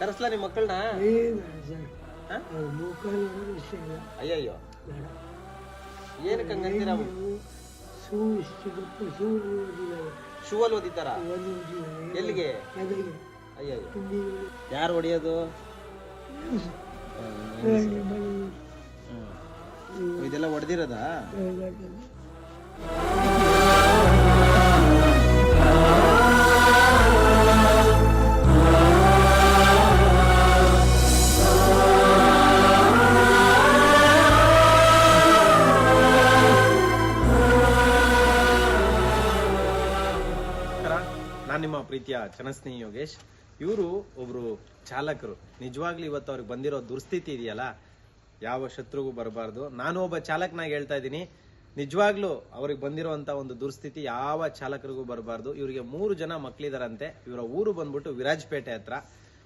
ಕರೆಸ್ಲಾ ನಿಮ್ಮ ಮಕ್ಕಳನ್ನ ಅಯ್ಯಯ್ಯೋ. ಏನು ಏನಕ್ಕೆ ಹಂಗಂತೀರ ಇಷ್ಟು ಶೂ ಅಲ್ಲಿ ಓದಿತಾರ ಎಲ್ಲಿಗೆ? ಅಯ್ಯೋ ಅಯ್ಯಯ್ಯೋ. ಯಾರು ಹೊಡೆಯೋದು? ಇದೆಲ್ಲ ಹೊಡೆದಿರೋದಾ? ಜನಸ್ನೇಹಿ ಯೋಗೇಶ್ ಇವರು ಒಬ್ರು ಚಾಲಕರು. ನಿಜವಾಗ್ಲೂ ಇವತ್ತು ಅವ್ರಿಗೆ ಬಂದಿರೋ ದುರ್ಸ್ಥಿತಿ ಇದೆಯಲ್ಲ? ಯಾವ ಶತ್ರುಗೂ ಬರಬಾರ್ದು. ನಾನು ಒಬ್ಬ ಚಾಲಕನಾಗಿ ಹೇಳ್ತಾ ಇದ್ದೀನಿ. ನಿಜವಾಗ್ಲೂ ಅವ್ರಿಗೆ ಬಂದಿರುವಂತ ಒಂದು ದುರ್ಸ್ಥಿತಿ ಯಾವ ಚಾಲಕರಿಗೂ ಬರಬಾರ್ದು. ಇವರಿಗೆ ಮೂರು ಜನ ಮಕ್ಕಳಿದಾರಂತೆ ಇವರ ಊರು ಬಂದ್ಬಿಟ್ಟು ವಿರಾಜಪೇಟೆ ಹತ್ರ.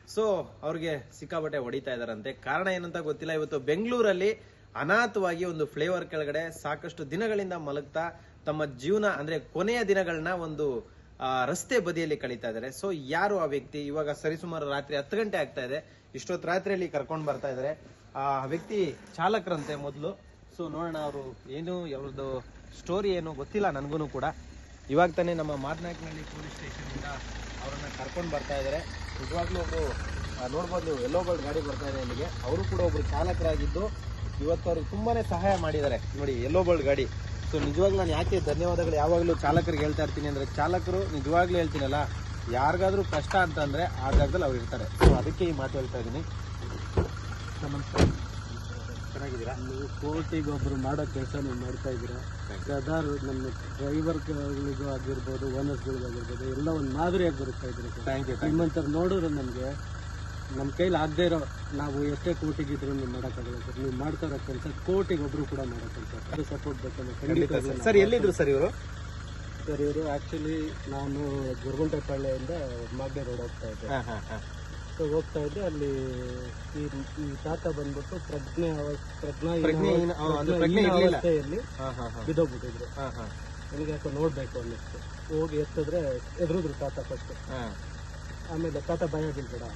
ಸೊ ಅವ್ರಿಗೆ ಸಿಕ್ಕಾಪಟ್ಟೆ ಹೊಡಿತಾ ಇದಾರಂತೆ. ಕಾರಣ ಏನಂತ ಗೊತ್ತಿಲ್ಲ. ಇವತ್ತು ಬೆಂಗಳೂರಲ್ಲಿ ಅನಾಥವಾಗಿ ಒಂದು ಫ್ಲೇವರ್ ಕೆಳಗಡೆ ಸಾಕಷ್ಟು ದಿನಗಳಿಂದ ಮಲಗ್ತಾ ತಮ್ಮ ಜೀವನ, ಅಂದ್ರೆ ಕೊನೆಯ ದಿನಗಳನ್ನ ಒಂದು ರಸ್ತೆ ಬದಿಯಲ್ಲಿ ಕಳೀತಾ ಇದ್ದಾರೆ. ಸೊ ಯಾರು ಆ ವ್ಯಕ್ತಿ? ಇವಾಗ ಸರಿಸುಮಾರು ರಾತ್ರಿ ಹತ್ತು ಗಂಟೆ ಆಗ್ತಾ ಇದೆ. ಇಷ್ಟೊತ್ತು ರಾತ್ರಿಯಲ್ಲಿ ಕರ್ಕೊಂಡು ಬರ್ತಾ ಇದ್ದಾರೆ. ಆ ವ್ಯಕ್ತಿ ಚಾಲಕರಂತೆ ಮೊದಲು. ಸೊ ನೋಡೋಣ ಅವರು ಏನು ಅವ್ರದ್ದು ಸ್ಟೋರಿ ಏನು ಗೊತ್ತಿಲ್ಲ ನನಗೂ ಕೂಡ. ಇವಾಗ ತಾನೇ ನಮ್ಮ ಮಾರ್ನಾಕ್ನಲ್ಲಿ ಪೊಲೀಸ್ ಸ್ಟೇಷನಿಂದ ಅವರನ್ನು ಕರ್ಕೊಂಡು ಬರ್ತಾ ಇದ್ದಾರೆ. ನಿಜವಾಗ್ಲೂ ಒಬ್ಬರು ನೋಡ್ಬೋದು, ಎಲ್ಲೋ ಬೋರ್ಡ್ ಗಾಡಿ ಬರ್ತಾ ಇದೆ ಇಲ್ಲಿಗೆ ಅವರು ಕೂಡ ಒಬ್ಬರು ಚಾಲಕರಾಗಿದ್ದು ಇವತ್ತು ಅವ್ರಿಗೆ ತುಂಬಾ ಸಹಾಯ ಮಾಡಿದ್ದಾರೆ. ನೋಡಿ, ಎಲ್ಲೋ ಬಲ್ ಗಾಡಿ. ಸೊ ನಿಜವಾಗ್ಲೂ ನಾನು ಯಾಕೆ ಧನ್ಯವಾದಗಳು ಯಾವಾಗಲೂ ಚಾಲಕರಿಗೆ ಹೇಳ್ತಾ ಇರ್ತೀನಿ ಅಂದ್ರೆ ಚಾಲಕರು ನಿಜವಾಗ್ಲೂ ಹೇಳ್ತೀನಲ್ಲ ಯಾರಿಗಾದರೂ ಕಷ್ಟ ಅಂತಂದ್ರೆ ಆ ಜಾಗದಲ್ಲಿ ಅವ್ರು ಇರ್ತಾರೆ. ಸೊ ಅದಕ್ಕೆ ಈ ಮಾತು ಹೇಳ್ತಾ ಇದ್ದೀನಿ. ನಮಸ್ಕಾರ ಚೆನ್ನಾಗಿದ್ದೀರಾ? ನೀವು ಕೋರ್ಟಿಗೆ ಒಬ್ಬರು ಮಾಡೋ ಕೆಲಸ ನೀವು ಮಾಡ್ತಾ ಇದ್ದೀರಾ? ಗದಾರ್ ನಮ್ಮ ಡ್ರೈವರ್ಗಳಿಗೂ ಆಗಿರ್ಬೋದು ಓನರ್ಸ್ಗಳಿಗೂ ಆಗಿರ್ಬೋದು ಎಲ್ಲ ಒಂದು ಮಾದರಿಯಾಗಿ ಬರುತ್ತಾ ಇದ್ದೀರಿ ಥ್ಯಾಂಕ್ ಯು ನಿಮ್ಮಂಥವ್ರು ನೋಡಿದ್ರೆ ನಮಗೆ ನಮ್ಮ ಕೈಲಿ ಆಗದೆ ಇರೋ ನಾವು ಎಷ್ಟೇ ಕೋಟಿಗಿದ್ರು ನೀವು ಮಾಡೋಕ್ಕಾಗಲ್ಲ ಸರ್. ನೀವು ಮಾಡ್ತಾ ಇರೋ ಕೆಲಸ ಕೋಟಿಗೆ ಒಬ್ರು ಕೂಡ ಸರ್. ಅದು ಸಪೋರ್ಟ್ ಬೇಕಂದ್ರೆ ಖಂಡಿತ ಸರ್. ಎಲ್ಲಿದ್ರು ಸರ್ ಇವರು? ಸರ್ ಇವರು ಆ್ಯಕ್ಚುಲಿ ನಾನು ಗುರುಗುಂಟೆಪಾಳ್ಯದಿಂದ ಮಾಗ್ಡೆ ರೋಡ್ ಹೋಗ್ತಾ ಇದ್ದೆ. ಹಾ ಹಾ ಹಾ. ಸೊ ಹೋಗ್ತಾ ಇದ್ದೆ. ಅಲ್ಲಿ ಈ ಈ ತಾತ ಬಂದ್ಬಿಟ್ಟು ಪ್ರಜ್ಞೆ ಪ್ರಜ್ಞಾ. ಅವಸ್ಥೆಯಲ್ಲಿ ಹಾ ಹಾ ಹಾ. ಬಿದ್ದೋಗ್ಬಿಟ್ಟಿದ್ರು. ನನಗೆ ಯಾಕೋ ನೋಡಬೇಕು ಅನ್ನಿಸ್ತು. ಹೋಗಿ ಎತ್ತಿದ್ರೆ ಎದುರಿದ್ರು ತಾತ ಫಸ್ಟ್ ಹಾ. ಆಮೇಲೆ ತಾತ ಭಯ ಹ್ಮ್.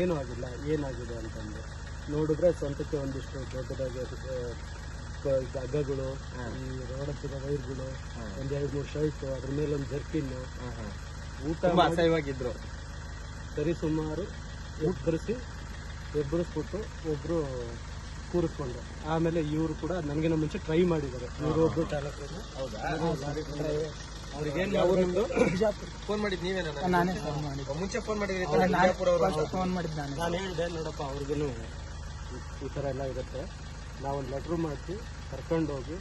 ಏನೂ ಆಗಿಲ್ಲ ಏನಾಗಿದೆ ಅಂತಂದು. ನೋಡಿದ್ರೆ ಸ್ವಂತಕ್ಕೆ ಒಂದಿಷ್ಟು ದೊಡ್ಡದಾಗಿ ಹಗ್ಗಗಳು ಈ ರೋಡ್ ಹತ್ತಿರ ವೈರ್ಗಳು. ಒಂದ್ ಎರಡು ಮೂರು ಶರ್ಟ್ ಅದ್ರ ಮೇಲೆ ಒಂದು ಜರ್ಕಿನ್ನು ಊಟ ಅಸಹ್ಯವಾಗಿದ್ರು. ಸರಿ ಸುಮಾರು ಊಟ ಕರೆಸಿ ಎಬ್ಬರಿಸ್ಬಿಟ್ಟು ಒಬ್ರು ಕೂರಿಸ್ಕೊಂಡು ಆಮೇಲೆ ಇವರು ಕೂಡ ನನಗಿನ ಮುಂಚೆ ಟ್ರೈ ಮಾಡಿದ್ದಾರೆ. ಇವರು ಒಬ್ರು ಚಾಲಕರು ಹೌದಾ ಅವ್ರಿಗೆ ನಿಮ್ದು ಫೋನ್ ಮಾಡಿದ್ ನೀವೇನ ನಾನೇ ಫೋನ್ ಮಾಡಿದ್ದು. ಮುಂಚೆ ಫೋನ್ ಮಾಡಿದ್ರಿ ಬಿಜಾಪುರ ಅವರು ಫೋನ್ ಮಾಡಿದ್ದು ನಾನು. ನಾನು ಹೇಳಿದೆ ನೋಡಪ್ಪ ಅವ್ರಿಗೂ ಈ ಥರ ಎಲ್ಲ ಇರುತ್ತೆ. ನಾವೊಂದು ಲೆಟ್ರ್ ಮಾಡಿಸಿ ಕರ್ಕೊಂಡೋಗಿ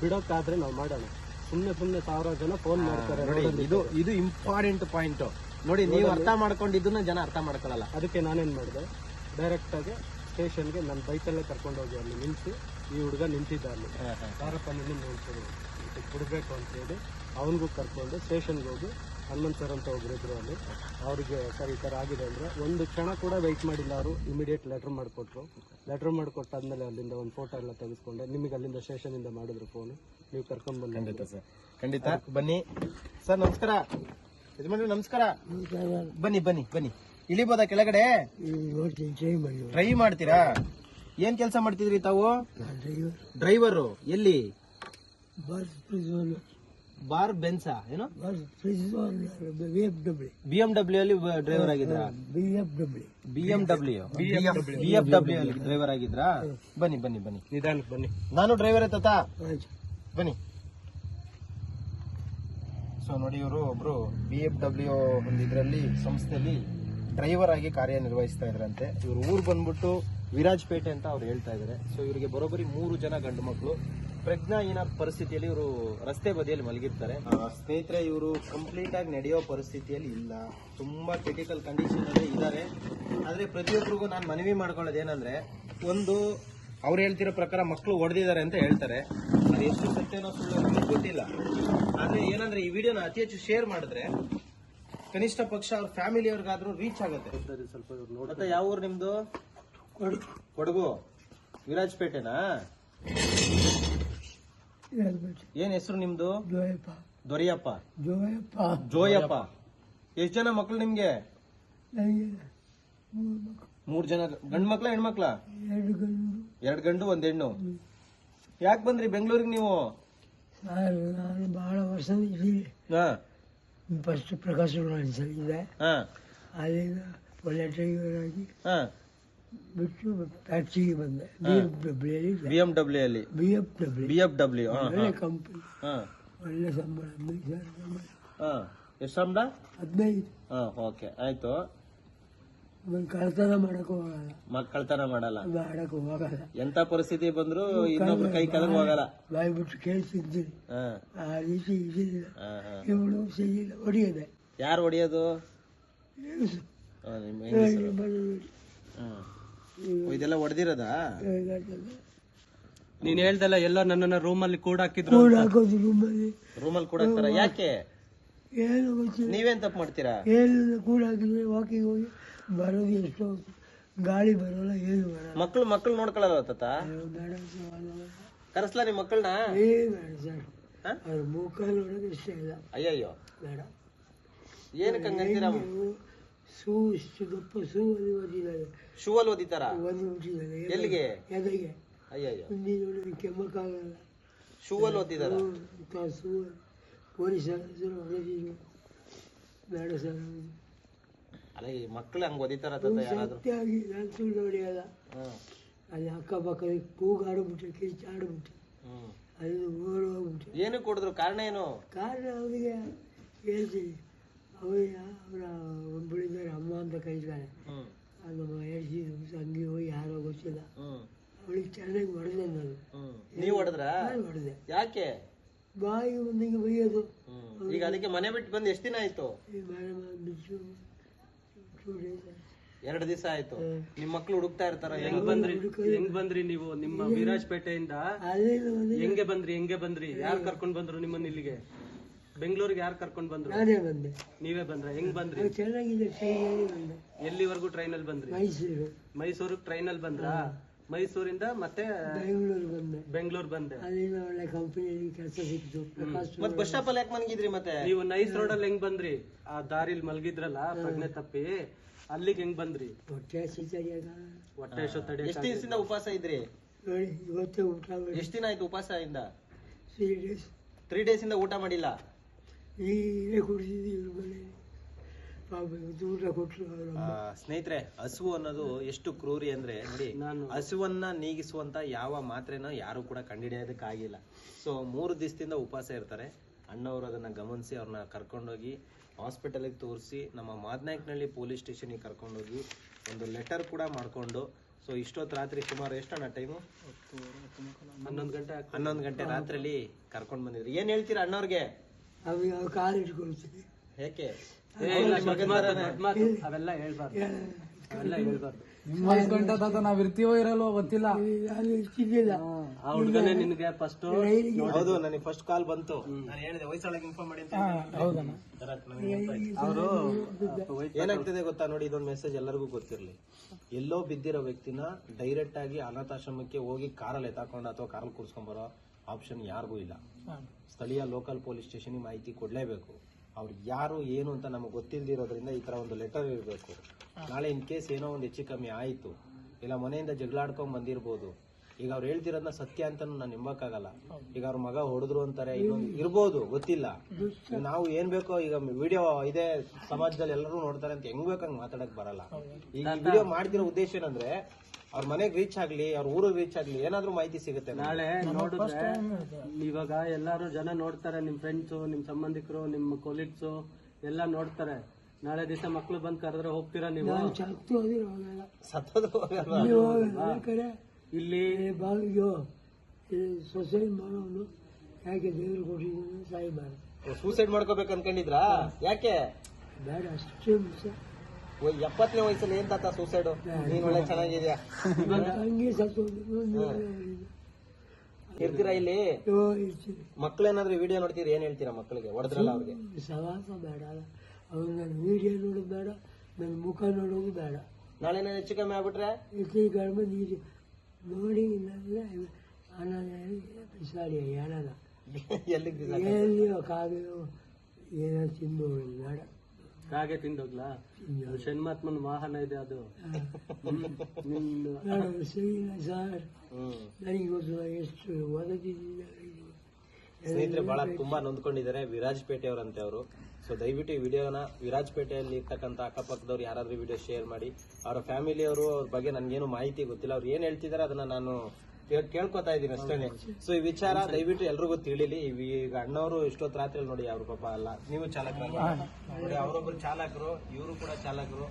ಬಿಡೋಕ್ಕಾದ್ರೆ ನಾವು ಮಾಡೋಣ. ಸುಮ್ಮನೆ ಸುಮ್ಮನೆ ಸಾವಿರ ಜನ ಫೋನ್ ಮಾಡ್ತಾರೆ ನೋಡಿ ಇದು ಇದು ಇಂಪಾರ್ಟೆಂಟ್ ಪಾಯಿಂಟ್ ನೋಡಿ ನೀವು ಅರ್ಥ ಮಾಡ್ಕೊಂಡಿದ್ದನ್ನ ಜನ ಅರ್ಥ ಮಾಡ್ಕೊಳಲ್ಲ ಅದಕ್ಕೆ ನಾನೇನು ಮಾಡಿದೆ ಡೈರೆಕ್ಟಾಗಿ ಸ್ಟೇಷನ್ಗೆ ನನ್ನ ಬೈಕಲ್ಲೇ ಕರ್ಕೊಂಡು ಹೋಗಿ ಅಲ್ಲಿ ನಿಂತು ಈ ಹುಡುಗ ನಿಂತಿದ್ದ ಅಲ್ಲಿ ಯಾರಪ್ಪ ನಿನ್ನ ನೋಡ್ತಾರೆ ಬಿಡಬೇಕು ಅಂತೇಳಿ ಅವನಿಗೂ ಕರ್ಕೊಂಡು ಸ್ಟೇಷನ್ಗೆ ಹೋಗಿ ಹನುಮಂತ್ ಸರ್ ಅಂತ ಒಬ್ರು ಇದ್ರು ಅಲ್ಲಿ. ಅವರಿಗೆ ಸರ್ ಈ ಥರ ಆಗಿದೆ ಅಂದರೆ ಒಂದು ಕ್ಷಣ ಕೂಡ ವೆಯ್ಟ್ ಮಾಡಿಲ್ಲ ಅವರು ಇಮಿಡಿಯೇಟ್ ಲೆಟ್ರ್ ಮಾಡಿಕೊಟ್ರು. ಲೆಟ್ರ್ ಮಾಡಿಕೊಟ್ಟಾದ್ಮೇಲೆ ಅಲ್ಲಿಂದ ಒಂದು ಫೋಟೋ ಎಲ್ಲ ತೆಗೆಸ್ಕೊಂಡೆ. ನಿಮಗೆ ಅಲ್ಲಿಂದ ಸ್ಟೇಷನಿಂದ ಮಾಡಿದ್ರು ಫೋನು ನೀವು ಕರ್ಕೊಂಡು ಬಂದು ಖಂಡಿತ ಸರ್. ಖಂಡಿತ. ಬನ್ನಿ. ಸರ್ ನಮಸ್ಕಾರ. ಯಜಮಾನ್ರಿ ನಮಸ್ಕಾರ. ಬನ್ನಿ ಬನ್ನಿ ಬನ್ನಿ. ಇಳಿಬೋದಾ ಕೆಳಗಡೆ? ಟ್ರೈ ಮಾಡಿ ಟ್ರೈ ಮಾಡ್ತೀರಾ? ಏನ್ ಕೆಲಸ ಮಾಡ್ತಿದ್ರಿ ತಾವು? ಡ್ರೈವರ್ ಡ್ರೈವರು ಎಲ್ಲಿ? ಬಸ್ ಬಾರ್ ಬೆನ್ಸಾ ಏನೋ? ಬಿ ಎಂ ಡಬ್ಲ್ಯೂ ಅಲ್ಲಿ driver ಆಗಿದ್ರಾ B F W B M W B F W ಅಲ್ಲಿ ಡ್ರೈವರ್ ಆಗಿದ್ರಾ? ಬನ್ನಿ ಬನ್ನಿ ಬನ್ನಿ. ನಿಧಾನಕ್ಕೆ ಬನ್ನಿ. ನಾನು ಡ್ರೈವರ್ ತಾತ? ಬನ್ನಿ. ಸೊ ನೋಡಿ ಇವರು ಒಬ್ರು ಬಿ ಎಫ್ ಡಬ್ಲ್ಯೂ ಒಂದು ಇದರಲ್ಲಿ ಸಂಸ್ಥೆಯಲ್ಲಿ ಡ್ರೈವರ್ ಆಗಿ ಕಾರ್ಯನಿರ್ವಹಿಸ್ತಾ ಇದ್ರಂತೆ. ಇವ್ರ ಊರು ಬಂದ್ಬಿಟ್ಟು ವಿರಾಜ್ಪೇಟೆ ಅಂತ ಅವ್ರು ಹೇಳ್ತಾ ಇದ್ದಾರೆ ಸೊ ಇವರಿಗೆ ಬರೋಬ್ಬರಿ ಮೂರು ಜನ ಗಂಡು ಮಕ್ಕಳು ಪ್ರಜ್ಞಾಹೀನ ಪರಿಸ್ಥಿತಿಯಲ್ಲಿ ಇವರು ರಸ್ತೆ ಬದಿಯಲ್ಲಿ ಮಲಗಿರ್ತಾರೆ. ಸ್ನೇಹಿತರೆ, ಇವರು ಕಂಪ್ಲೀಟ್ ಆಗಿ ನಡೆಯೋ ಪರಿಸ್ಥಿತಿಯಲ್ಲಿ ಇಲ್ಲ. ತುಂಬಾ ಕ್ರಿಟಿಕಲ್ ಕಂಡೀಷನ್ ಅಲ್ಲಿ ಇದ್ದಾರೆ ಆದ್ರೆ ಪ್ರತಿಯೊಬ್ಬರಿಗೂ ನಾನು ಮನವಿ ಮಾಡ್ಕೊಳ್ಳೋದು ಏನಂದ್ರೆ, ಒಂದು, ಅವ್ರು ಹೇಳ್ತಿರೋ ಪ್ರಕಾರ ಮಕ್ಕಳು ಹೊಡೆದಿದ್ದಾರೆ ಅಂತ ಹೇಳ್ತಾರೆ. ಅದು ಎಷ್ಟು ಸತ್ಯನೋ ಸುಳ್ಳು ನಮಗೆ ಗೊತ್ತಿಲ್ಲ. ಆದ್ರೆ ಏನಂದ್ರೆ, ಈ ವಿಡಿಯೋನ ಅತಿ ಹೆಚ್ಚು ಶೇರ್ ಮಾಡಿದ್ರೆ ಕನಿಷ್ಠ ಪಕ್ಷ ಅವ್ರ ಫ್ಯಾಮಿಲಿಯವ್ರಿಗಾದ್ರೂ ರೀಚ್ ಆಗುತ್ತೆ. ಸ್ವಲ್ಪ ಮತ್ತೆ ಯಾವ ಊರು ನಿಮ್ದು ಕೊಡಗು. ವಿರಾಜ್ಪೇಟೆನಾ? ಏನ್ ಹೆಸರು ನಿಮ್ದು? ಜೋಯಪ್ಪ. ಜೋಯಪ್ಪ. ಮೂರ್ ಜನ. ಗಂಡ್ ಮಕ್ಳ ಹೆಣ್ಮಕ್ಳ ಎರಡು ಗಂಡು. ಎರಡ್ ಗಂಡು ಒಂದ್ ಹೆಣ್ಣು. ಯಾಕೆ ಬಂದ್ರಿ ಬೆಂಗಳೂರಿಗೆ ನೀವು? ನಾನು ನಾನು ಬಹಳ ವರ್ಷ ಇಲ್ಲಿ ಹಾ. ಫಸ್ಟ್ ಪ್ರಕಾಶ್ ಹಾ. ಅಲ್ಲಿಂದ ಒಳ್ಳೆ ಡ್ರೈವರ್ ಆಗಿ ಹಾ. ಬಿಟ್ಟು ಫ್ಯಾಕ್ಟ್ರಿಗೆ ಬಂದೆ. ಬಿ ಎಫ್ ಡಬ್ಲ್ಯೂಲಿ ಬಿ ಎಂ ಡಬ್ಲ್ಯೂ ಅಲ್ಲಿ. B F W B F W ಒಳ್ಳೆ ಕಂಪನಿ. ಹಾ. ಒಳ್ಳೆ ಸಂಬಳ ಹದಿನೈದು ಸಾವಿರ ಹಾ. ಎಷ್ಟು ಸಂಬಳ? ಹದಿನೈದು. ಹಾ ಓಕೆ ಆಯ್ತು. ಕಳ್ತನ ಮಾಡಕ್ಕೆ ಹೋಗಲ್ಲ. ಮಕ್ಕಳ್ತನ ಮಾಡಲ್ಲ. ಮಾಡಕ್ಕೆ ಹೋಗಲ್ಲ. ಎಂತ ಪರಿಸ್ಥಿತಿ ಬಂದ್ರು ಇನ್ನೊಬ್ರು ಕೈ ಕೆಳಗ್ ಹೋಗಲ್ಲ. ಬಾಯಿ ಬಿಟ್ಟು ಕೇಳ್ತಿದ್ದೀನಿ ಹಾ. ಆ ರೀತಿ ಇದಿಲ್ಲ ಇವಳು ಸಿಗಿಲ್ಲ ಹೊಡಿಯದೆ. ಯಾರು ಹೊಡಿಯೋದು? ಹೆಂಗಸು. ಇದೆಲ್ಲ ಹೊಡೆದಿರದ? ನೀನ್ ಹೇಳ್ದಲ್ಲ ಎಲ್ಲ ನನ್ನನ್ನ ರೂಮಲ್ಲಿ ಕೂಡ ಹಾಕಿದ್ರು ಕೂಡ ಹಾಕೋದು ರೂಮಲ್ಲಿ. ರೂಮಲ್ಲಿ ಕೂಡ ಹಾಕ್ತಾರ ಯಾಕೆ? ಏನು ಗೊತ್ತಿಲ್ಲ ನೀವೇನ್ ತಪ್ಪು ಮಾಡ್ತೀರಾ? ಏನು ಕೂಡ ಹಾಕಿದ್ರೆ ವಾಕಿಂಗ್ ಹೋಗಿ ಬರೋದು ಎಷ್ಟು ಹೊತ್ತು. ಗಾಳಿ ಬರೋಲ್ಲ ಏನು ಬರಲ್ಲ. ಮಕ್ಳು ಮಕ್ಳು ನೋಡ್ಕೊಳಲ್ಲ ತಾತ? ಅಯ್ಯೋ, ಬೇಡ ಸರ್, ಅಲ್ಲ. ಕರೆಸ್ಲಾ ನಿಮ್ ಮಕ್ಕಳನ್ನ ಏ ಬೇಡ ಸರ್. ಹಾ? ಅವ್ರ ಮುಖ ನೋಡೋಕೆ ಇಷ್ಟ ಇಲ್ಲ. ಅಯ್ಯಯ್ಯೋ. ಬೇಡ. ಏನಕ್ಕೆ ಹಂಗಂತೀರಾ? ನೀವು? ಸೂ ಇಷ್ಟು ದಪ್ಪ ಸೂ ಅಲ್ಲಿ ಓದಿದ್ದಾರೆ. ಶೂ ಅಲ್ಲಿ ಓದಿತಾರ ಒಂದು ಎಲ್ಲಿಗೆ? ಎದೆಗೆ? ಅಯ್ಯಯ್ಯೋ. ನೋಡಿ ಶೂ ಅಲ್ಲಿ ಓದಿದಾರ ಸೂ ಪೊಲೀಸ್ ಹೊಡೆದಿದ್ರು ಬೇಡ ಸರ್. ಅಲ್ಲ ಈ ಮಕ್ಕಳು ಹಂಗ ಓದಿತಾರ ಸತ್ಯಾಗಿ ನಾನು ಸುಳ್ಳು ಅಲ್ಲಿ. ಅಕ್ಕಪಕ್ಕ ಕೂಗಾಡ್ಬಿಟ್ಟು ಕಿರಿಚಾಡ್ಬಿಟ್ಟೆ ಅಲ್ಲಿ ಓಡೋಗ್ಬಿಟ್ಟು ಏನು ಕೊಡಿದ್ರು ಕಾರಣ ಏನು? ಕಾರಣ ಅವರಿಗೆ ಹೇಳ್ತೀನಿ. ಅವರಿಗೆ ಅವರ ಒಬ್ಬಳಿದ್ದಾರೆ ಅಮ್ಮ ಅಂತ ಕರೀತಾರೆ. ಅದು ಹೇಳ್ತಿ ತಂಗಿ ಹೋಗಿ ಯಾರೋ ಗೊತ್ತಿಲ್ಲ. ಅವಳಿಗೆ ಚೆನ್ನಾಗಿ ಹೊಡೆದೆ ನಾನು. ನೀವು ಹೊಡೆದ್ರ? ನಾನು ಹೊಡೆದೆ. ಯಾಕೆ? ಬಾಯಿ ಬಂದಂಗೆ ಬೈಯೋದು. ಈಗ ಅದಕ್ಕೆ ಮನೆ ಬಿಟ್ಟು ಬಂದು ಎಷ್ಟು ದಿನ ಆಯ್ತು? ಎರಡು ದಿವಸ ಆಯ್ತು. ನಿಮ್ ಮಕ್ಳು ಹುಡುಕ್ತಾ ಇರ್ತಾರ ಹೆಂಗ್ ಬಂದ್ರಿ ಹೆಂಗ್ ಬಂದ್ರಿ ನೀವು? ನಿಮ್ಮ ವಿರಾಜ್ ಪೇಟೆಯಿಂದ ಬಂದು ಹೆಂಗೆ ಬಂದ್ರಿ ಹೆಂಗೆ ಬಂದ್ರಿ? ಯಾರು ಕರ್ಕೊಂಡ್ ಬಂದ್ರು ನಿಮ್ಮನ್ನ ಇಲ್ಲಿಗೆ? ಬೆಂಗಳೂರಿಗೆ ಯಾರು ಕರ್ಕೊಂಡ್ ಬಂದ್ರು? ನಾನೇ ಬಂದೆ. ನೀವೇ ಬಂದ್ರ? ಹೆಂಗ್ ಬಂದ್ರಿ? ಅದು ಚೆನ್ನಾಗಿದೆ ಟ್ರೈನಲ್ಲಿ ಬಂದೆ. ಎಲ್ಲಿವರೆಗೂ ಟ್ರೈನಲ್ಲಿ ಬಂದ್ರಿ? ಮೈಸೂರು. ಮೈಸೂರಿಗೆ ಟ್ರೈನಲ್ಲಿ ಬಂದ್ರ? ಮೈಸೂರಿಂದ ಮತ್ತೆ ಬೆಂಗಳೂರು ಬಂದೆ. ಬೆಂಗಳೂರು ಬಂದೆ. ಅಲ್ಲಿಂದ ಒಳ್ಳೆ ಕಂಪನಿಯಲ್ಲಿ ಕೆಲಸ ಸಿಕ್ತು. ಪ್ರಕಾಶ್ ಮತ್ ಬಸ್ ಸ್ಟಾಪ್ ಅಲ್ಲಿ ಯಾಕೆ ಮನ್ಗಿದ್ರಿ ಮತ್ತೆ? ನೀವು ನೈಸ್ ರೋಡ್ ಅಲ್ಲಿ ಹೆಂಗ್ ಬಂದ್ರಿ? ಆ ದಾರಿಲಿ ಮಲ್ಗಿದ್ರಲ್ಲ ಪ್ರಜ್ಞೆ ತಪ್ಪಿ ಅಲ್ಲಿಗೆ ಹೆಂಗ್ ಬಂದ್ರಿ? ಹೊಟ್ಟೆ ಹೊಟ್ಟೆ ಎಷ್ಟೋ ತಡೆ ಎಷ್ಟು ದಿವಸದಿಂದ ಉಪವಾಸ ಇದ್ರಿ? ನೋಡಿ ಇವತ್ತೇ ಊಟ ಮಾಡಿ. ಎಷ್ಟ್ ದಿನ ಆಯ್ತು ಉಪವಾಸ ಇಂದ ತ್ರೀ ಡೇಸ್ ತ್ರೀ ಡೇಸ್ ಇಂದ ಊಟ ಮಾಡಿಲ್ಲ? ಕುಡಿದಿದ್ದೀವಿ ಮನೆಯಲ್ಲಿ ದೂರ ಕೊಟ್ಟರು ಸ್ನೇಹಿತರೆ ಹಸುವು ಅನ್ನೋದು ಎಷ್ಟು ಕ್ರೂರಿ ಅಂದ್ರೆ ನೋಡಿ ನಾನು ಹಸುವನ್ನ ನೀಗಿಸುವಂತ ಯಾವ ಮಾತ್ರೆನೋ ಯಾರು ಕೂಡ ಕಂಡುಹಿಡಿಯೋದಕ್ಕಾಗಿಲ್ಲ. ಸೊ ಮೂರು ದಿವಸದಿಂದ ಉಪವಾಸ ಇರ್ತಾರೆ. ಅಣ್ಣವರು ಅದನ್ನ ಗಮನಿಸಿ ಅವ್ರನ್ನ ಕರ್ಕೊಂಡೋಗಿ ಹಾಸ್ಪಿಟಲ್ಗೆ ತೋರಿಸಿ ನಮ್ಮ ಮಾದನಾಯಕನಹಳ್ಳಿ ಪೊಲೀಸ್ ಸ್ಟೇಷನ್ಗೆ ಕರ್ಕೊಂಡೋಗಿ ಒಂದು ಲೆಟರ್ ಕೂಡ ಮಾಡ್ಕೊಂಡು ಸೊ ಇಷ್ಟೊತ್ತು ರಾತ್ರಿ ಸುಮಾರು ಎಷ್ಟಣ್ಣ ಟೈಮು ಹನ್ನೊಂದು ಗಂಟೆ. ಹನ್ನೊಂದು ಗಂಟೆ ರಾತ್ರಿಯಲ್ಲಿ ಕರ್ಕೊಂಡು ಬಂದಿದ್ರು. ಏನು ಹೇಳ್ತೀರಾ ಅಣ್ಣವ್ರಿಗೆ? ಕಾಲು ಇಟ್ಕೊಳ್ತೀವಿ. ಅವೆಲ್ಲ ಹೇಳ್ಬಾರ್ದು. ಇರಲ್ವೋ ಗೊತ್ತಿಲ್ಲ. ನಾನು ಇರ್ತಿದ್ದಿಲ್ಲ ಆ ಹುಡುಗನೇ ನಿನ್ಗೆ ಫಸ್ಟ್ ಹೌದು ನನಗೆ ಫಸ್ಟ್ ಕಾಲ್ ಬಂತು. ನಾನು ಹೇಳಿದೆ ವಯಸ್ಸೊಳಗೆ ಇನ್ಫಾರ್ಮ್ ಮಾಡಿ ಅಂತ ಅವರು ಏನಾಗ್ತದೆ ಗೊತ್ತಾ ನೋಡಿ ಇದೊಂದು ಮೆಸೇಜ್ ಎಲ್ಲರಿಗೂ ಗೊತ್ತಿರಲಿ. ಎಲ್ಲೋ ಬಿದ್ದಿರೋ ವ್ಯಕ್ತಿನ ಡೈರೆಕ್ಟ್ ಆಗಿ ಅನಾಥಾಶ್ರಮಕ್ಕೆ ಹೋಗಿ ಕಾರಲ್ಲಿ ಎತ್ತಾಕೊಂಡು ಅಥವಾ ಕಾರಲ್ಲಿ ಕೂರಿಸ್ಕೊಂಡ್ ಬರೋ ಆಪ್ಷನ್ ಯಾರಿಗೂ ಇಲ್ಲ. ಸ್ಥಳೀಯ ಲೋಕಲ್ ಪೊಲೀಸ್ ಸ್ಟೇಷನ್ಗೆ ಮಾಹಿತಿ ಕೊಡಲೇಬೇಕು. ಅವ್ರು ಯಾರು ಏನು ಅಂತ ನಮಗೆ ಗೊತ್ತಿಲ್ಲದಿರೋದ್ರಿಂದ ಈ ತರ ಒಂದು ಲೆಟರ್ ಇರಬೇಕು. ನಾಳೆ ಇನ್ ಕೇಸ್ ಏನೋ ಒಂದು ಹೆಚ್ಚು ಕಮ್ಮಿ ಆಯಿತು. ಇಲ್ಲ ಮನೆಯಿಂದ ಜಗಳಾಡ್ಕೊಂಡು ಬಂದಿರ್ಬೋದು. ಈಗ ಅವ್ರು ಹೇಳ್ತಿರೋದನ್ನ ಸತ್ಯ ಅಂತ ನಾನು ನಂಬಕ್ಕಾಗಲ್ಲ. ಈಗ ಅವ್ರ ಮಗ ಹೊಡೆದ್ರು ಅಂತಾರೆ ಇನ್ನೊಂದು ಇರ್ಬೋದು ಗೊತ್ತಿಲ್ಲ. ನಾವು ಏನ್ ಬೇಕೋ ಈಗ ವಿಡಿಯೋ ಇದೆ ಸಮಾಜದಲ್ಲಿ ಎಲ್ಲರೂ ನೋಡ್ತಾರೆ ಅಂತ ಹೆಂಗ್ ಬೇಕಂಗ್ ಮಾತಾಡಕ್ ಬರಲ್ಲ. ಈಗ ವಿಡಿಯೋ ಮಾಡ್ತಿರೋ ಉದ್ದೇಶ ಏನಂದ್ರೆ ಅವ್ರ ಮನೆಗೆ ರೀಚ್ ಆಗ್ಲಿ ಅವ್ರ ಊರಿಗೆ ರೀಚ್ ಆಗ್ಲಿ ಏನಾದ್ರೂ ಮಾಹಿತಿ ಸಿಗುತ್ತೆ ನಾಳೆ ನೋಡಿದ್ರೆ ಇವಾಗ ಎಲ್ಲಾರು ಜನ ನೋಡ್ತಾರೆ ನಿಮ್ ಫ್ರೆಂಡ್ಸು ನಿಮ್ ಸಂಬಂಧಿಕರು ನಿಮ್ಮ ಕೊಲೀಗ್ಸು ಎಲ್ಲ ನೋಡ್ತಾರೆ. ನಾಳೆ ದಿವಸ ಮಕ್ಳು ಬಂದ್ ಕರೆದ್ರೆ ಹೋಗ್ತೀರಾ ನೀವು? ಹೋಗಲ್ಲ. ಸತ್ತೋದು ಇಲ್ಲಿ ಹೋಗಲ್ಲ ಆ ಕಡೆ ಇಲ್ಲಿ ಬಾವಿಗೆ ಸೊಸೈಟಿ ಮಾಡೋನು ಯಾಕೆ ದೇವ್ರು ಕೊಟ್ಟಿದ್ದಾನೆ ಸಾಯ್ಬಾರ್ದು ಸೂಸೈಡ್ ಮಾಡ್ಕೋಬೇಕು ಅನ್ಕೊಂಡಿದ್ರಾ ಯಾಕೆ? ಬೇಡ ಅಷ್ಟೇ ಎಪ್ಪತ್ತನೇ ವಯಸ್ಸಲ್ಲಿ ಏನ್ ತಾತ ಸೂಸೈಡ್ ನೀನ್ ಒಳ್ಳೆ ಚೆನ್ನಾಗಿದ್ಯಾ? ಇರ್ತೀರಾ ಇಲ್ಲಿ? ಮಕ್ಳೇನಾದ್ರೂ ವಿಡಿಯೋ ನೋಡ್ತೀರಿ? ಏನ್ ಹೇಳ್ತೀರಾ ಮಕ್ಕಳಿಗೆ ಹೊಡೆದ್ರಲ್ಲ ಅವ್ರಿಗೆ? ಸವಾಸ ಬೇಡ. ಅವ್ರು ನನ್ನ ವಿಡಿಯೋ ನೋಡೋದು ಬೇಡ ನನ್ನ ಮುಖ ನೋಡೋದು ಬೇಡ. ನಾಳೆ ನಾನು ಹೆಚ್ಚು ಕಮ್ಮಿ ಆಗ್ಬಿಟ್ರೆ? ಇದಕ್ಕೆ ಕಡಿಮೆ ನೀರು ನೋಡಿ ಇಲ್ಲಾಂದ್ರೆ ಬಿಸಾಡಿ ಹೇಳಲ್ಲ ಎಲ್ಲಿಗೆ ಕಾಗೆಯೋ ಏನೋ ತಿಂದು ಬೇಡ. ಕಾಗೆ ತಿಂದೋಗ್ಲಾ? ಶನ್ಮಾತ್ಮನ್ ಶನ್ಮಾತ್ಮನ ವಾಹನ ಇದೆ ಅದು. ನಾನು ಸರಿಯಿಲ್ಲ ಸರ್ ನನಗೆ ಎಷ್ಟು ಸ್ನೇಹಿತರೆ ಬಹಳ ತುಂಬಾ ನೊಂದ್ಕೊಂಡಿದ್ದಾರೆ ವಿರಾಜ್ಪೇಟೆ ಅವರಂತೆ ಅವರು. ಸೊ ದಯವಿಟ್ಟು ಈ ವಿಡಿಯೋನ ವಿರಾಜ್ಪೇಟೆಯಲ್ಲಿ ಇರ್ತಕ್ಕಂಥ ಅಕ್ಕಪಕ್ಕದವ್ರು ಯಾರಾದ್ರೂ ವಿಡಿಯೋ ಶೇರ್ ಮಾಡಿ. ಅವರ ಫ್ಯಾಮಿಲಿಯವರು ಅವ್ರ ಬಗ್ಗೆ ನನ್ಗೇನು ಮಾಹಿತಿ ಗೊತ್ತಿಲ್ಲ. ಅವ್ರು ಏನ್ ಹೇಳ್ತಿದಾರೆ ಅದನ್ನ ನಾನು ಕೇಳ್ಕೊತಾ ಇದೀನಿ ಅಷ್ಟೇ ಸೊ ಈ ವಿಚಾರ ದಯವಿಟ್ಟು ಎಲ್ರಿಗೂ ತಿಳಿಲಿ. ಈಗ ಅಣ್ಣವರು ಇಷ್ಟೊತ್ತು ರಾತ್ರಿ ನೋಡಿ ಅವ್ರ ಪಾಪ ಅಲ್ಲ. ನೀವು ಚಾಲಕರು. ನೋಡಿ ಅವರೊಬ್ರು ಚಾಲಕರು ಇವರು ಕೂಡ ಚಾಲಕರು.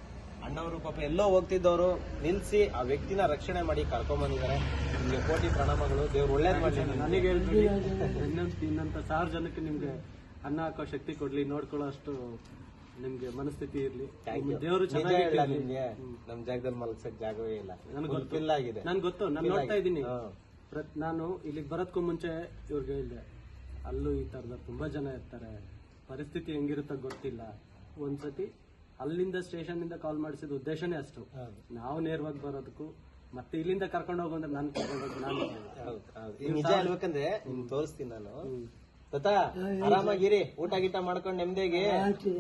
ಅಣ್ಣವರು ಪಾಪ ಎಲ್ಲೋ ಹೋಗ್ತಿದ್ದವರು. ನಿಲ್ಸಿ ಆ ವ್ಯಕ್ತಿನ ರಕ್ಷಣೆ ಮಾಡಿ ಕರ್ಕೊಂಡ್ ಬಂದಿದ್ದಾರೆ ನಿಮ್ಗೆ ಕೋಟಿ ಪ್ರಣಾಮಗಳು. ದೇವ್ರು ಒಳ್ಳೇದ್ ಮಾಡಿ. ನನಗೆ ಇನ್ನಂತ ಸಾವಿರ ಜನಕ್ಕೆ ನಿಮ್ಗೆ ಅನ್ನ ಹಾಕೋ ಶಕ್ತಿ ಕೊಡ್ಲಿ. ನೋಡ್ಕೊಳ್ಳೋ ಅಷ್ಟು ನಿಮ್ಗೆ ಮನಸ್ಥಿತಿ ಇರ್ಲಿ ದೇವರು ನಿಜ ಚೆನ್ನಾಗಿ ನಿಮ್ಗೆ ನಮ್ ಜಾಗದಲ್ಲಿ ಮಲಗ್ಸಕ್ ಜಾಗವೇ ಇಲ್ಲ. ಫುಲ್ ಆಗಿದೆ. ನನ್ ಗೊತ್ತು. ನಾನು ನೋಡ್ತಾ ಇದ್ದೀನಿ. ಹಾ. ಪ್ರತ್ ನಾನು ಇಲ್ಲಿಗೆ ಬರೋದಕ್ಕೂ ಮುಂಚೆ ಇವ್ರಿಗೆ ಹೇಳಿದೆ ಅಲ್ಲೂ ಈ ತರದ ತುಂಬಾ ಜನ ಇರ್ತಾರೆ. ಪರಿಸ್ಥಿತಿ ಹೆಂಗಿರುತ್ತೋ ಗೊತ್ತಿಲ್ಲ. ಒಂದ್ಸತಿ ಅಲ್ಲಿಂದ ಸ್ಟೇಷನ್ ಇಂದ ಕಾಲ್ ಮಾಡಿಸಿದ ಉದ್ದೇಶನೇ ಅಷ್ಟು. ನಾವು ನೇರವಾಗಿ ಬರೋದಕ್ಕೂ ಮತ್ತೆ ಇಲ್ಲಿಂದ ಕರ್ಕೊಂಡು ಹೋಗುವಂದ್ರೆ ನಾನು ಕರ್ಕೊಂಡು ಹೋಗಿ ನಾನು ಹೌದು, ಹೌದು. ಈಗ ನಿಜ ಹೇಳ್ಬೇಕಂದ್ರೆ ನಿಮ್ ತೋರಿಸ್ತೀನಿ ನಾನು. ಗೊತ್ತಾ? ಆರಾಮಾಗಿರಿ. ಊಟ ಗೀಟ ಮಾಡ್ಕೊಂಡು ನೆಮ್ಮದಿಗೆ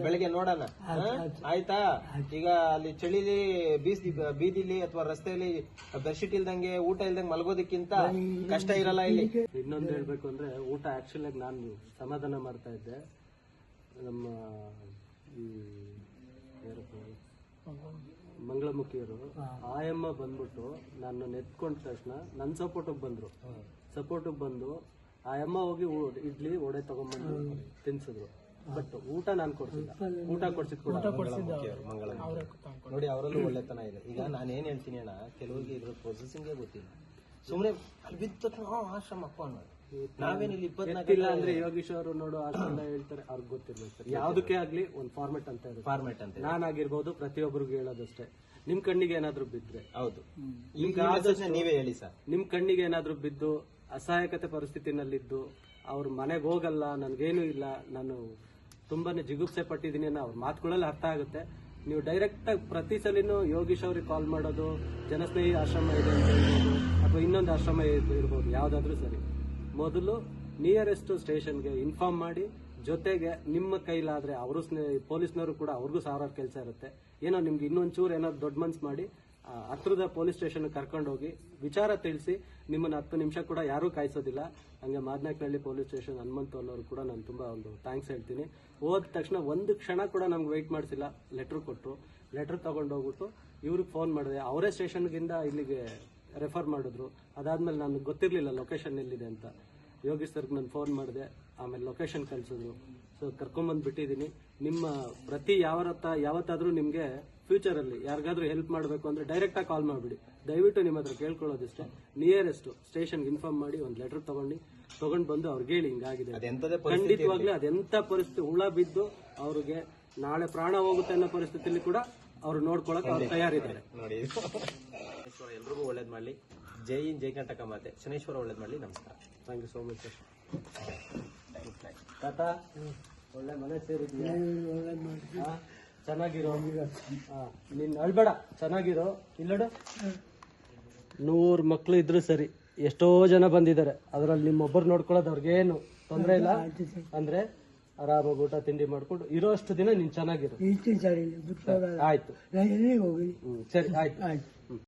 ಬೆಳಿಗ್ಗೆ ನೋಡೋಣ. ಆಯ್ತಾ ಈಗ ಅಲ್ಲಿ ಚಳಿಲಿ ಬೀಸಿ ಬೀದಿಲಿ ಅಥವಾ ರಸ್ತೆಯಲ್ಲಿ ಬೆಡ್ಶೀಟ್ ಇಲ್ದಂಗೆ ಊಟ ಇಲ್ದಂಗೆ ಮಲಗೋದಕ್ಕಿಂತ ಕಷ್ಟ ಇರಲ್ಲ ಇಲ್ಲಿ. ಇನ್ನೊಂದು ಹೇಳ್ಬೇಕು ಅಂದ್ರೆ ಊಟ ಆಕ್ಚುಲಿ ನಾನು ಸಮಾಧಾನ ಮಾಡ್ತಾ ಇದ್ದೆ. ನಮ್ಮ ಈ? ಮಂಗಳಮುಖಿಯರು ಆಯಮ್ಮ ಬಂದ್ಬಿಟ್ಟು ನಾನು ನೆತ್ಕೊಂಡ ತಕ್ಷಣ ನನ್ನ ಸಪೋರ್ಟಿಗೆ ಬಂದರು. ಸಪೋರ್ಟಿಗೆ ಬಂದು ಆಯಮ್ಮ ಹೋಗಿ ಊ- ಇಡ್ಲಿ ವಡೆ ತಗೊಂಡ್ಬಂದು ತಿನ್ಸಿದ್ರು. ಬಟ್ ಊಟ ನಾನು ಕೊಡ್ಸಿಲ್ಲ. ಊಟ ಕೊಡ್ಸಿದ್ ಕೂಡ ಮಂಗಳಮುಖಿಯವರು, ನೋಡಿ ಅವರಲ್ಲೂ ಒಳ್ಳೆತನ ಇದೆ. ಈಗ ನಾನು ಏನ್ ಹೇಳ್ತೀನಿ ಅಣ್ಣ ಕೆಲವರಿಗೆ ಇದ್ರ ಪ್ರೊಸೆಸಿಂಗ್ ಗೊತ್ತಿಲ್ಲ. ಸುಮ್ನೆ ಅಲ್ಲಿ ಬಿದ್ದ ತಕ್ಷಣ "ಆ, ಆಶ್ರಮಪ್ಪ ಅನ್ನೋದು. ನಾವೇನಿಲ್ಲಿ ಗೊತ್ತಿಲ್ಲ ಅಂದ್ರೆ ಯೋಗೀಶ್ ಅವರು ನೋಡು ಅಷ್ಟೆಲ್ಲ ಹೇಳ್ತಾರೆ ಅವ್ರಿಗೆ ಗೊತ್ತಿರ್ಬೇಕು ಸರ್. ಯಾವ್ದಕ್ಕೆ ಆಗ್ಲಿ ಒಂದ್ ಫಾರ್ಮೆಟ್ ಅಂತ ಇರುತ್ತೆ. ಫಾರ್ಮೆಟ್ ಅಂತ. ನಾನಾಗಿರ್ಬೋದು ಪ್ರತಿಯೊಬ್ಬರಿಗೂ ಹೇಳೋದಷ್ಟೇ. ನಿಮ್ ಕಣ್ಣಿಗೆ ಏನಾದ್ರು ಬಿದ್ರೆ ಹೌದು. ನಿಮ್ಗೆ ಆದಷ್ಟು ನೀವೇ ಹೇಳಿ ಸರ್. ನಿಮ್ ಕಣ್ಣಿಗೆ ಏನಾದ್ರು ಬಿದ್ದು ಅಸಹಾಯಕತೆ ಪರಿಸ್ಥಿತಿನಲ್ಲಿದ್ದು ಅವ್ರ ಮನೆಗೆ ಹೋಗಲ್ಲ ನನ್ಗೇನು ಇಲ್ಲ ನಾನು ತುಂಬಾನೇ ಜಿಗುಪ್ಸೆ ಪಟ್ಟಿದ್ದೀನಿ ಅನ್ನೋ ಅವ್ರ ಮಾತುಗಳಲ್ಲಿ ಅರ್ಥ ಆಗುತ್ತೆ. ನೀವು ಡೈರೆಕ್ಟ್ ಆಗಿ ಪ್ರತಿ ಸಲಿನೂ ಯೋಗೀಶ್ ಅವ್ರಿಗೆ ಕಾಲ್ ಮಾಡೋದು ಜನಸ್ನೇಹಿ ಆಶ್ರಮ ಇದೆ ಅಂತ ಹೇಳ್ಬೋದು ಅಥವಾ ಇನ್ನೊಂದು ಆಶ್ರಮ ಇರ್- ಇರ್ಬೋದು ಯಾವ್ದಾದ್ರೂ ಸರಿ. ಮೊದಲು ನಿಯರೆಸ್ಟ್ ಸ್ಟೇಷನ್ಗೆ ಇನ್ಫಾರ್ಮ್ ಮಾಡಿ ಜೊತೆಗೆ ನಿಮ್ಮ ಕೈಲಾದ್ರೆ ಅವರು ಪೊಲೀಸ್ನವರು ಕೂಡ ಅವ್ರಿಗೂ ಸಾವಿರಾರು ಕೆಲಸ ಇರುತ್ತೆ. ಏನೋ ನಿಮ್ಗೆ ಇನ್ನೊಂಚೂರು ಏನಾದ್ರು ದೊಡ್ಡ ಮನ್ಸು ಮಾಡಿ ಹತ್ರದ ಪೊಲೀಸ್ ಸ್ಟೇಷನ್ ಕರ್ಕೊಂಡು ಹೋಗಿ ವಿಚಾರ ತಿಳಿಸಿ, ನಿಮ್ಮನ್ನ ಹತ್ತು ನಿಮಿಷ ಕೂಡ ಯಾರೂ ಕಾಯಿಸೋದಿಲ್ಲ. ಹಂಗೆ ಮಾದನಾಕ್ನಹಳ್ಳಿ ಪೊಲೀಸ್ ಸ್ಟೇಷನ್ ಹನುಮಂತ ಅನ್ನೋರು ಕೂಡ ನಾನು ತುಂಬಾ ಒಂದು ಥ್ಯಾಂಕ್ಸ್ ಹೇಳ್ತೀನಿ. ಹೋದ ತಕ್ಷಣ ಒಂದು ಕ್ಷಣ ಕೂಡ ನಮ್ಗೆ ವೆಯ್ಟ್ ಮಾಡಿಸಿಲ್ಲ. ಲೆಟ್ರ್ ಕೊಟ್ಟರು ಲೆಟ್ರ್ ತಗೊಂಡೋಗ್ಬಿಟ್ಟು ಇವ್ರಿಗೆ ಫೋನ್ ಮಾಡಿದೆ. ಅವರೇ ಸ್ಟೇಷನ್ಗಿಂದ ಇಲ್ಲಿಗೆ ರೆಫರ್ ಮಾಡಿದ್ರು. ಅದಾದ್ಮೇಲೆ ನನಗೆ ಗೊತ್ತಿರಲಿಲ್ಲ ಲೊಕೇಶನ್ ಎಲ್ಲಿದೆ ಅಂತ. ಯೋಗಿ ಸರ್ಗೆ ನಾನು ಫೋನ್ ಮಾಡಿದೆ ಆಮೇಲೆ ಲೊಕೇಶನ್ ಕಳಿಸಿದ್ರು. ಸೊ ಕರ್ಕೊಂಬಂದು ಬಿಟ್ಟಿದ್ದೀನಿ ನಿಮ್ಮ ಪ್ರತಿ ಯಾವತ್ತ ಯಾವತ್ತಾದ್ರೂ ನಿಮಗೆ ಫ್ಯೂಚರಲ್ಲಿ ಯಾರಿಗಾದ್ರೂ ಹೆಲ್ಪ್ ಮಾಡಬೇಕು ಅಂದ್ರೆ ಡೈರೆಕ್ಟ್ ಆಗಿ ಕಾಲ್ ಮಾಡಿಬಿಡಿ. ದಯವಿಟ್ಟು ನಿಮ್ಮ ಹತ್ರ ಕೇಳ್ಕೊಳ್ಳೋದಿಷ್ಟೇ. ನಿಯರೆಸ್ಟ್ ಸ್ಟೇಷನ್ಗೆ ಇನ್ಫಾರ್ಮ್ ಮಾಡಿ ಒಂದು ಲೆಟರ್ ತಗೊಂಡು. ತಗೊಂಡ್ ಬಂದು ಅವ್ರಿಗೆ ಹೇಳಿ ಹಿಂಗಾಗಿದೆ. ಖಂಡಿತವಾಗ್ಲೂ ಅದೆಂತ ಪರಿಸ್ಥಿತಿ ಹುಳ ಬಿದ್ದು ಅವ್ರಿಗೆ ನಾಳೆ ಪ್ರಾಣ ಹೋಗುತ್ತೆ ಅನ್ನೋ ಪರಿಸ್ಥಿತಿಯಲ್ಲಿ ಕೂಡ ಅವ್ರು ನೋಡ್ಕೊಳಕ್ ಅವ್ರು ತಯಾರಿದ್ದಾರೆ. ನೋಡಿ ಎಲ್ರಿಗೂ ಒಳ್ಳೇದ್ ಮಾಡ್ಲಿ. ಜೈ ಇನ್ ಜೈ ಕಂಟಕ ಮಾತೆ. ಶನೇಶ್ವರ ಒಳ್ಳೇದ್ ಮಾಡ್ಲಿ. ನಮಸ್ಕಾರ. Thank you so much sir ತಾತ ಒಳ್ಳೆ ಮನೆ ಸೇರಿದ್ಯಾ? ಹಾ, ಚೆನ್ನಾಗಿರೋ? ಹಾ, ನೀನ್ ಅಳ್ಬೇಡ ಚೆನ್ನಾಗಿರೋ? ಇಲ್ಲಡು? ನೂರ್ ಮಕ್ಳು ಇದ್ರು ಸರಿ ಎಷ್ಟೋ ಜನ ಬಂದಿದ್ದಾರೆ. ಅದ್ರಲ್ಲಿ ನಿಮ್ಮೊಬ್ಬರು ನೋಡ್ಕೊಳ್ಳೋದು ಅವ್ರಿಗೇನು ತೊಂದ್ರೆ ಇಲ್ಲ. ಅಂದ್ರೆ ಆರಾಮಾಗಿ ಊಟ ತಿಂಡಿ ಮಾಡ್ಕೊಂಡು ಇರೋಷ್ಟು ದಿನ ನೀನ್ ಚೆನ್ನಾಗಿರು. ಇರ್ತೀನಿ ಸರ್ ಇಲ್ಲಿ ಬಿಟ್ಟು ಹೋಗಲ್ಲ ಆಯ್ತು. ನಾನು ಎಲ್ಲಿಗೆ ಹೋಗಲಿ ಹ್ಮ್ ಸರಿ ಆಯ್ತು. ಆಯ್ತು.